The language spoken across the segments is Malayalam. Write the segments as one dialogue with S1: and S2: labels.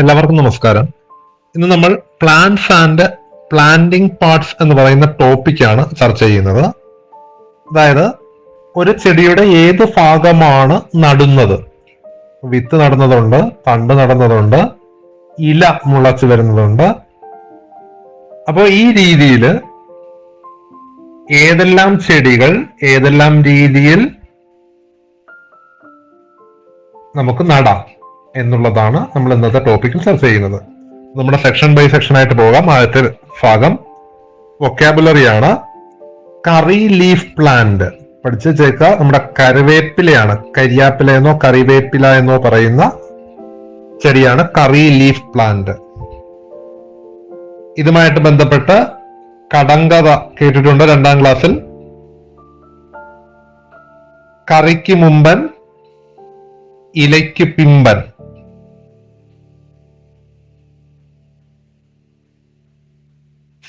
S1: എല്ലാവർക്കും നമസ്കാരം. ഇന്ന് നമ്മൾ പ്ലാന്റ്സ് ആൻഡ് പ്ലാന്റിംഗ് പാർട്സ് എന്ന് പറയുന്ന ടോപ്പിക്കാണ് ചർച്ച ചെയ്യുന്നത്. അതായത് ഒരു ചെടിയുടെ ഏത് ഭാഗമാണ് നടുന്നത്? വിത്ത് നടുന്നതുണ്ട് തണ്ട് നടുന്നതുണ്ട് ഇല മുളച്ചു വരുന്നതുണ്ട്. അപ്പോൾ ഈ രീതിയിൽ ഏതെല്ലാം ചെടികൾ ഏതെല്ലാം രീതിയിൽ നമുക്ക് നടാം? എന്നുള്ളതാണ് നമ്മൾ ഇന്നത്തെ ടോപ്പിക്കിൽ ചർച്ച ചെയ്യുന്നത്. നമ്മുടെ സെക്ഷൻ ബൈ സെക്ഷൻ ആയിട്ട് പോകാം. ആദ്യത്തെ ഭാഗം വൊക്കാബുലറി ആണ്. കറി ലീഫ് പ്ലാന്റ് പഠിച്ചു വെച്ചേക്ക നമ്മുടെ കറിവേപ്പിലയാണ്. കരിയാപ്പില എന്നോ കറിവേപ്പില എന്നോ പറയുന്ന ചെടിയാണ് കറി ലീഫ് പ്ലാന്റ് ഇതുമായിട്ട് ബന്ധപ്പെട്ട് കടങ്കഥ കേട്ടിട്ടുണ്ട് രണ്ടാം ക്ലാസ്സിൽ കറിക്ക് മുമ്പൻ ഇലയ്ക്ക് പിമ്പൻ.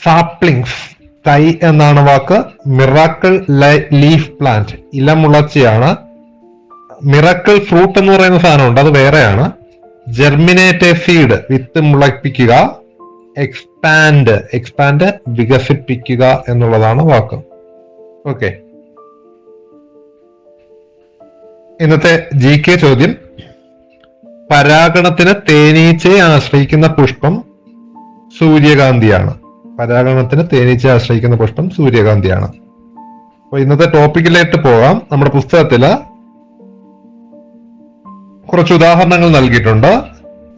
S1: സാപ്ലിങ്സ് തൈ എന്നാണ് വാക്ക്. മിറാക്കിൾ ലീഫ് പ്ലാന്റ് ഇലമുളച്ചിയാണ്. മിറക്കിൾ ഫ്രൂട്ട് എന്ന് പറയുന്ന സാധനമുണ്ട് അത് വേറെയാണ്. ജെർമിനേറ്റ് സീഡ് വിത്ത് മുളപ്പിക്കുക. എക്സ്പാൻഡ് എക്സ്പാൻഡ് വികസിപ്പിക്കുക എന്നുള്ളതാണ് വാക്ക്. ഓക്കെ ഇന്നത്തെ ജി കെ ചോദ്യം. പരാഗണത്തിന് തേനീച്ചയെ ആശ്രയിക്കുന്ന പുഷ്പം സൂര്യകാന്തിയാണ്. പരാഗണത്തിന് തേനീച്ച ആശ്രയിക്കുന്ന പുഷ്പം സൂര്യകാന്തിയാണ്. അപ്പൊ ഇന്നത്തെ ടോപ്പിക്കിലേക്ക് പോകാം. നമ്മുടെ പുസ്തകത്തിൽ കുറച്ച് ഉദാഹരണങ്ങൾ നൽകിയിട്ടുണ്ട്.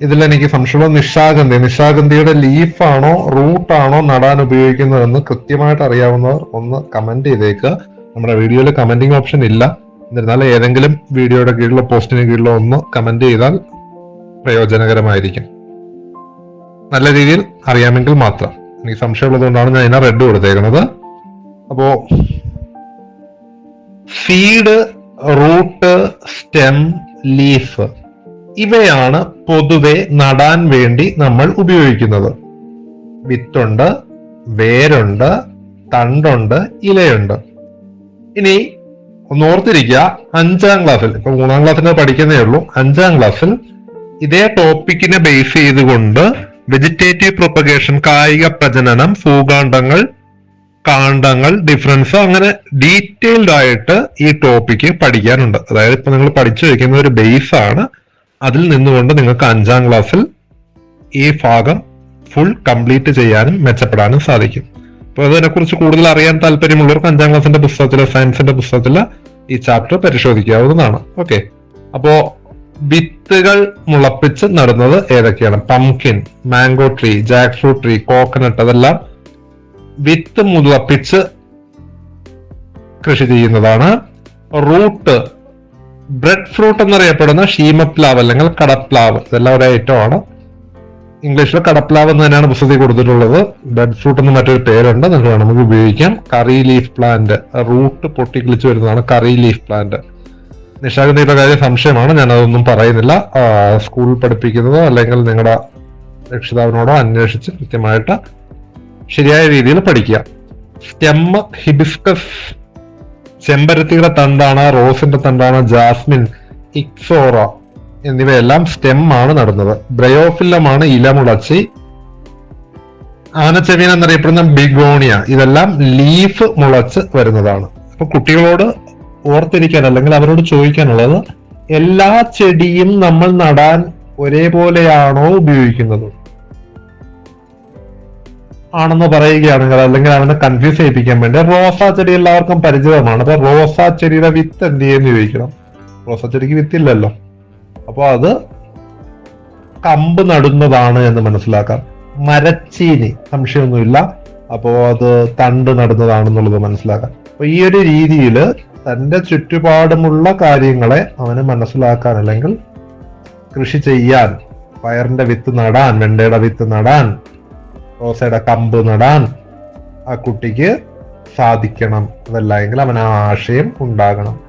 S1: ഇതിൽ എനിക്ക് സംശയം നിശാഗന്ധി. നിശാഗന്ധിയുടെ ലീഫാണോ റൂട്ടാണോ നടാൻ ഉപയോഗിക്കുന്നതെന്ന് കൃത്യമായിട്ട് അറിയാവുന്നവർ ഒന്ന് കമന്റ് ചെയ്തേക്ക്. നമ്മുടെ വീഡിയോയിൽ കമന്റിങ് ഓപ്ഷൻ ഇല്ല. എന്നിരുന്നാൽ ഏതെങ്കിലും വീഡിയോയുടെ കീഴിലോ പോസ്റ്റിന് കീഴിലോ ഒന്ന് കമന്റ് ചെയ്താൽ പ്രയോജനകരമായിരിക്കും. നല്ല രീതിയിൽ അറിയാമെങ്കിൽ മാത്രം. എനിക്ക് സംശയമുള്ളതുകൊണ്ടാണ് ഞാൻ ഇതിനെ റെഡ് കൊടുത്തേക്കുന്നത് അപ്പോ സീഡ് റൂട്ട് സ്റ്റെം ലീഫ് ഇവയാണ് പൊതുവെ നടാൻ വേണ്ടി നമ്മൾ ഉപയോഗിക്കുന്നത്. വിത്തുണ്ട് വേരുണ്ട് തണ്ടുണ്ട് ഇലയുണ്ട്. ഇനി ഒന്ന് ഓർത്തിരിക്കുക അഞ്ചാം ക്ലാസ്സിൽ ഇപ്പൊ മൂന്നാം ക്ലാസ്സിൽ പഠിക്കുന്നേ ഉള്ളൂ. അഞ്ചാം ക്ലാസ്സിൽ ഇതേ ടോപ്പിക്കിനെ ബേസ് ചെയ്തുകൊണ്ട് വെജിറ്റേറ്റീവ് പ്രൊപ്പഗേഷൻ കായിക പ്രജനനം ഭൂകാണ്ഡങ്ങൾ കാണ്ഡങ്ങൾ ഡിഫറൻസ് അങ്ങനെ ഡീറ്റെയിൽഡ് ആയിട്ട് ഈ ടോപ്പിക്ക് പഠിക്കാനുണ്ട്. അതായത് ഇപ്പൊ നിങ്ങൾ പഠിച്ചു വയ്ക്കുന്ന ഒരു ബേസ് ആണ്. അതിൽ നിന്നുകൊണ്ട് നിങ്ങൾക്ക് അഞ്ചാം ക്ലാസ്സിൽ ഈ ഭാഗം ഫുൾ കംപ്ലീറ്റ് ചെയ്യാനും മെച്ചപ്പെടാനും സാധിക്കും. അപ്പൊ അതിനെക്കുറിച്ച് കൂടുതൽ അറിയാൻ താല്പര്യമുള്ളവർക്ക് അഞ്ചാം ക്ലാസ്സിന്റെ പുസ്തകത്തിലോ സയൻസിന്റെ പുസ്തകത്തിലോ ഈ ചാപ്റ്റർ പരിശോധിക്കാവുന്നതാണ്. ഓക്കെ അപ്പോ വിത്തുകൾ മുളപ്പിച്ച് നടുന്നത് ഏതൊക്കെയാണ്? Pumpkin mango tree jackfruit tree coconut അതെല്ലാം വിത്ത് മുളപ്പിച്ച് കൃഷി ചെയ്യുന്നതാണ്. റൂട്ട് ബ്രെഡ് ഫ്രൂട്ട് എന്നറിയപ്പെടുന്ന ഷീമപ്ലാവ് അല്ലെങ്കിൽ കടപ്ലാവ്. ഇതെല്ലാം ഒരു ഐറ്റമാണ് ഇംഗ്ലീഷിൽ കടപ്ലാവ് എന്ന് തന്നെയാണ് പുസ്തകത്തിൽ കൊടുത്തിട്ടുള്ളത്. ബ്രെഡ് ഫ്രൂട്ട് എന്ന് മറ്റൊരു പേരുണ്ട്. നിങ്ങൾക്ക് നമുക്ക് ഉപയോഗിക്കാം. കറി ലീഫ് പ്ലാന്റ് റൂട്ട് പൊട്ടിക്കിളിച്ച് വരുന്നതാണ് കറി ലീഫ് പ്ലാന്റ് നിശാഗന്ധിയുടെ കാര്യം സംശയമാണ്. ഞാൻ അതൊന്നും പറയുന്നില്ല സ്കൂൾ പഠിപ്പിക്കുന്നതോ അല്ലെങ്കിൽ നിങ്ങളുടെ രക്ഷിതാവിനോടോ അന്വേഷിച്ച് കൃത്യമായിട്ട് ശരിയായ രീതിയിൽ പഠിക്കുക. സ്റ്റെം ഹിബിസ്കസ് ചെമ്പരത്തിയുടെ തണ്ടാണ് റോസിന്റെ തണ്ടാണ് ജാസ്മിൻ ഇക്സോറ എന്നിവയെല്ലാം സ്റ്റെം ആണ് നടുന്നത്. ബ്രയോഫില്ലമാണ് ഇലമുളച്ചി ആനച്ചെവീൻ എന്നറിയപ്പെടുന്ന ബിഗോണിയ. ഇതെല്ലാം ലീഫ് മുളച്ച് വരുന്നതാണ്. അപ്പൊ കുട്ടികളോട് ഓർത്തിരിക്കാൻ അല്ലെങ്കിൽ അവരോട് ചോദിക്കാനുള്ളത് എല്ലാ ചെടിയും നമ്മൾ നടാൻ ഒരേപോലെയാണോ ഉപയോഗിക്കുന്നത്? ആണെന്ന് പറയുകയാണെങ്കിൽ അല്ലെങ്കിൽ അവനെ കൺഫ്യൂസ് ചെയ്യിപ്പിക്കാൻ വേണ്ടി റോസാ ചെടി എല്ലാവർക്കും പരിചിതമാണ്. അപ്പൊ റോസാ ചെടിയുടെ വിത്ത് എന്ത് ചെയ്യുന്നു ചോദിക്കണം. റോസാ ചെടിക്ക് വിത്തില്ലല്ലോ അപ്പോൾ അത് കമ്പ് നടുന്നതാണ് എന്ന് മനസ്സിലാക്കാം. മരച്ചീനി സംശയമൊന്നുമില്ല. അപ്പോൾ അത് തണ്ട് നടുന്നതാണെന്നുള്ളത് മനസ്സിലാക്കാം. അപ്പൊ ഈ ഒരു രീതിയിൽ തന്റെ ചുറ്റുപാടുമുള്ള കാര്യങ്ങളെ അവന് മനസ്സിലാക്കാൻ അല്ലെങ്കിൽ കൃഷി ചെയ്യാൻ പയറിന്റെ വിത്ത് നടാൻ വെണ്ടയുടെ വിത്ത് നടാൻ റോസയുടെ കമ്പ് നടാൻ ആ കുട്ടിക്ക് സാധിക്കണം അതല്ലെങ്കിൽ അവൻ ആ ആശയം ഉണ്ടാകണം.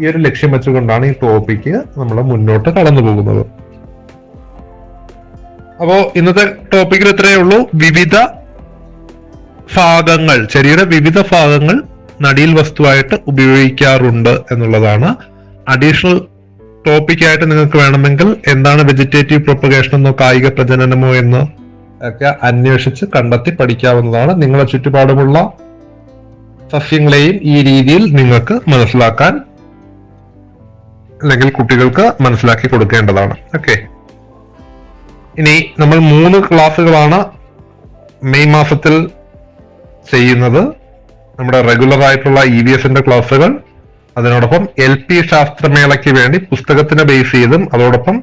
S1: ഈ ഒരു ലക്ഷ്യം വെച്ചുകൊണ്ടാണ് ഈ ടോപ്പിക്ക് നമ്മൾ മുന്നോട്ട് കടന്നു പോകുന്നത്. അപ്പോ ഇന്നത്തെ ടോപ്പിക്കിൽ ഇത്രയേ ഉള്ളൂ. വിവിധ ഭാഗങ്ങൾ ചെറിയ വിവിധ ഭാഗങ്ങൾ നടിയിൽ വസ്തുവായിട്ട് ഉപയോഗിക്കാറുണ്ട് എന്നുള്ളതാണ്. അഡീഷണൽ ടോപ്പിക്കായിട്ട് നിങ്ങൾക്ക് വേണമെങ്കിൽ എന്താണ് വെജിറ്റേറ്റീവ് പ്രൊപ്പഗേഷൻ എന്നോ കായിക പ്രജനനമോ എന്ന് ഒക്കെ അന്വേഷിച്ച് കണ്ടെത്തി പഠിക്കാവുന്നതാണ്. നിങ്ങളുടെ ചുറ്റുപാടുമുള്ള സസ്യങ്ങളെയും ഈ രീതിയിൽ നിങ്ങൾക്ക് മനസ്സിലാക്കാൻ അല്ലെങ്കിൽ കുട്ടികൾക്ക് മനസ്സിലാക്കി കൊടുക്കേണ്ടതാണ്. ഓക്കെ ഇനി നമ്മൾ മൂന്ന് ക്ലാസ്സുകളാണ് മെയ് മാസത്തിൽ ചെയ്യുന്നത്. നമ്മുടെ റെഗുലർ ആയിട്ടുള്ള ഇ വി എസിന്റെ ക്ലാസ്സുകൾ അതിനോടൊപ്പം എൽ പി ശാസ്ത്രമേളയ്ക്ക് വേണ്ടി പുസ്തകത്തിനെ ബേസ് ചെയ്തും അതോടൊപ്പം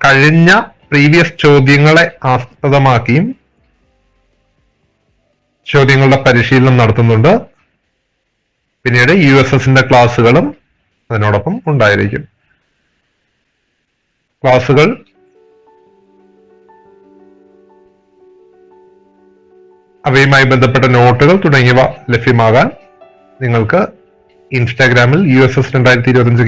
S1: കഴിഞ്ഞ പ്രീവിയസ് ചോദ്യങ്ങളെ ആസ്പദമാക്കിയും ചോദ്യങ്ങളുടെ പരിശീലനം നടത്തുന്നുണ്ട്. പിന്നീട് യു എസ് എസിന്റെ ക്ലാസ്സുകളും അതിനോടൊപ്പം ഉണ്ടായിരിക്കും. ക്ലാസ്സുകൾ അവയുമായി ബന്ധപ്പെട്ട നോട്ടുകൾ തുടങ്ങിയവ ലഭ്യമാകാൻ നിങ്ങൾക്ക് ഇൻസ്റ്റാഗ്രാമിൽ യു എസ് എസ് രണ്ടായിരത്തി ഇരുപത്തിയഞ്ച്